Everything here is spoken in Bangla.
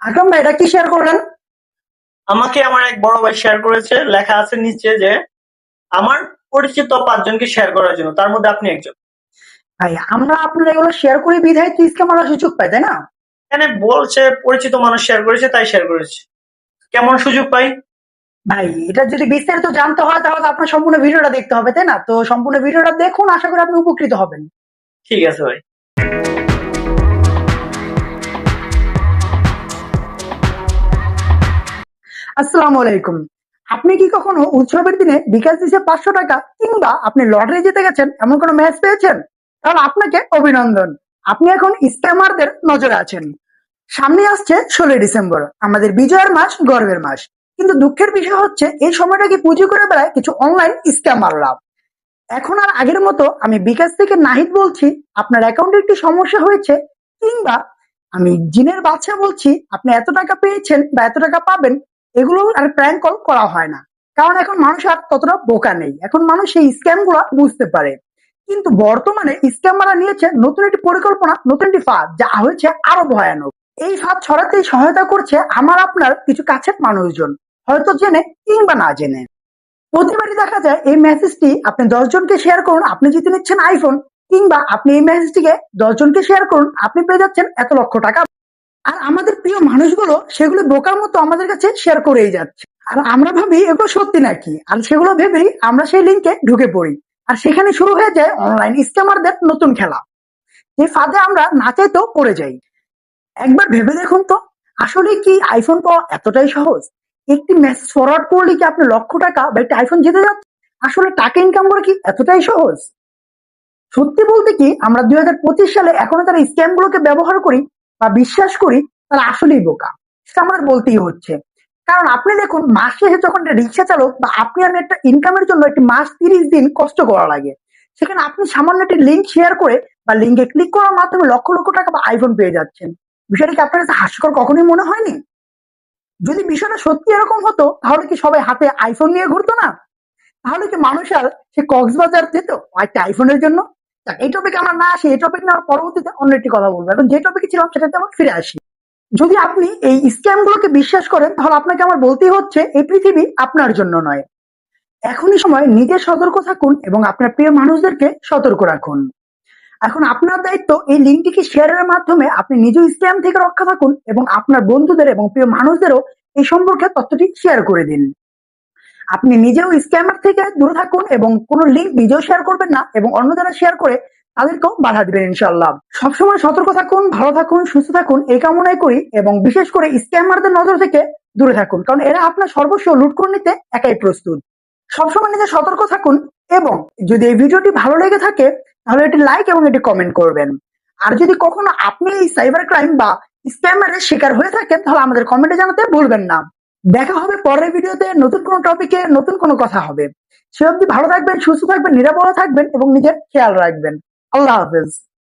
আকরাম ভাই এটা কি শেয়ার করলেন আমাকে আমার এক বড় ভাই শেয়ার করেছে লেখা আছে নিচে যে আমার পরিচিত পাঁচজনকে শেয়ার করার জন্য তার মধ্যে আপনি একজন। ভাই আমরা আপনার এগুলো শেয়ার করে বিধায় তো স্ক্যামাররা সুযোগ পাই তাই না? এখানে বলছে পরিচিত মানুষ শেয়ার করেছে তাই শেয়ার করেছে। কেমন সুযোগ পাই? ভাই এটা যদি বিস্তারিত জানতে হয় তাহলে আপনার সম্পূর্ণ ভিডিওটা দেখতে হবে তাই না? তো সম্পূর্ণ ভিডিওটা দেখুন আশা করি আপনি উপকৃত হবেন। ঠিক আছে ভাই। আসসালামু আলাইকুম। আপনি কি কখনো উৎসবের দিনে বিকাশ দিছে পাঁচশো টাকা কিংবা আপনি লটারি জিতে গেছেন, এমন কোনো ম্যাচ পেয়েছেন? তাহলে আপনাকে অভিনন্দন। আপনি এখন স্ক্যামারদের নজরে আছেন। সামনে আসছে ষোলোই ডিসেম্বর, আমাদের বিজয়ের মাস, গর্বের মাস। কিন্তু দুঃখের বিষয় হচ্ছে, এই সময়টাকে পুঁজি করে বেড়ায় কিছু অনলাইন স্ক্যামাররা এখন আর আগের মতো আমি বিকাশ থেকে নাহিদ বলছি, আপনার অ্যাকাউন্টে একটি সমস্যা হয়েছে, কিংবা আমি জিনের বাচ্চা বলছি, আপনি এত টাকা পেয়েছেন বা এত টাকা পাবেন এগুলো আর প্র্যাঙ্ক কল করা হয় না। কারণ এখন মানুষ আর ততটা বোকা নেই। এখন মানুষ এই স্ক্যামগুলা বুঝতে পারে। কিন্তু বর্তমানে স্ক্যামাররা নিয়েছে নতুন একটি পরিকল্পনা, নতুন একটি ফাঁদ, যা হয়েছে আরও ভয়ানক। এই ফাঁদ ছড়াতে সহায়তা করছে আমার, আপনার কিছু কাছের মানুষজন। হয়তো জেনে কিংবা না জেনে। প্রতিবারই দেখা যায় এই মেসেজটি আপনি দশ জনকে শেয়ার করুন, আপনি জিতে নিচ্ছেন আইফোন কিংবা আপনি এই মেসেজটিকে দশ জনকে শেয়ার করুন, আপনি পেয়ে যাচ্ছেন এত লক্ষ টাকা। আর আমাদের প্রিয় মানুষগুলো সেগুলো বোকার মতো আমাদের কাছে শেয়ার করেই যাচ্ছে। আর আমরা ভাবি, এগুলো সত্যি নাকি? আর সেগুলো ভেবেই আমরা সেই লিঙ্কে ঢুকে পড়ি। আর সেখানে শুরু হয়ে যায় অনলাইন স্ক্যামারদের নতুন খেলা। যে ফাঁদে আমরা না চাইতেও পড়ে যাই। একবার ভেবে দেখুন তো, আসলে কি আইফোন পাওয়া এতটাই সহজ? একটি মেসেজ ফরওয়ার্ড করলে কি আপনি লক্ষ টাকা বা একটি আইফোন জিতে যাচ্ছে আসলে টাকা ইনকাম করা কি এতটাই সহজ? সত্যি বলতে কি, আমরা দুই হাজার পঁচিশ সালে এখনও তারা স্ক্যাম গুলোকে ব্যবহার করি বা বিশ্বাস করি তারা আসলেই বোকা। সেটা আমাদের বলতেই হচ্ছে। কারণ আপনি দেখুন, মাস যখন রিক্সা চালক বা আপনি আমি একটা ইনকামের জন্য একটি মাস তিরিশ দিন কষ্ট করা লাগে। সেখানে আপনি সামান্য একটি লিঙ্ক শেয়ার করে বা লিঙ্কে ক্লিক করার মাধ্যমে লক্ষ লক্ষ টাকা বা আইফোন পেয়ে যাচ্ছেন। বিষয়টা কি আপনার কাছে হাস্যকর কখনোই মনে হয়নি? যদি বিষয়টা সত্যি এরকম হতো, তাহলে কি সবাই হাতে আইফোন নিয়ে ঘুরতো না? তাহলে কি মানুষ আর সে কক্সবাজার যেত? একটা আইফোনের জন্য? এই টপিকে আমরা না আসি, এই টপিক নেওয়ার পরবর্তীতে অন্য একটি কথা বলব। এখন যে টপিকে ছিলাম, সেটাতে আবার ফিরে আসি। যদি আপনি এই স্ক্যাম গুলোকে বিশ্বাস করেন, তাহলে আপনাকে আমার বলতেই হচ্ছে, এই পৃথিবী আপনার জন্য নয়। এখনই সময় নিজে সতর্ক থাকুন এবং আপনার প্রিয় মানুষদেরকে সতর্ক রাখুন। এখন আপনার দায়িত্ব এই লিঙ্কটিকে শেয়ারের মাধ্যমে আপনি নিজেও স্ক্যাম থেকে রক্ষা থাকুন এবং আপনার বন্ধুদের এবং প্রিয় মানুষদেরও এই সম্পর্কে তথ্যটি শেয়ার করে দিন। আপনি নিজেও স্ক্যামার থেকে দূরে থাকুন এবং কোনো লিঙ্ক নিজেও শেয়ার করবেন না এবং অন্য যারা শেয়ার করে তাদেরকেও বাধা দিবেন ইনশাল্লাহ সবসময় সতর্ক থাকুন, ভালো থাকুন, সুস্থ থাকুন, এই কামনাই করি এবং বিশেষ করে স্ক্যামারদের নজর থেকে দূরে থাকুন, কারণ এরা আপনার সর্বস্ব লুট করে নিতে একাই প্রস্তুত। সবসময় নিজে সতর্ক থাকুন এবং যদি এই ভিডিওটি ভালো লেগে থাকে, তাহলে এটি লাইক এবং এটি কমেন্ট করবেন। আর যদি কখনো আপনি এই সাইবার ক্রাইম বা স্ক্যামারের শিকার হয়ে থাকেন, তাহলে আমাদের কমেন্টে জানাতে ভুলবেন না। দেখা হবে পরের ভিডিওতে, নতুন কোনো টপিকে নতুন কোন কথা হবে। সে অব্দি ভালো থাকবেন, সুস্থ থাকবেন, নিরাপদ থাকবেন এবং নিজের খেয়াল রাখবেন। আল্লাহ হাফেজ।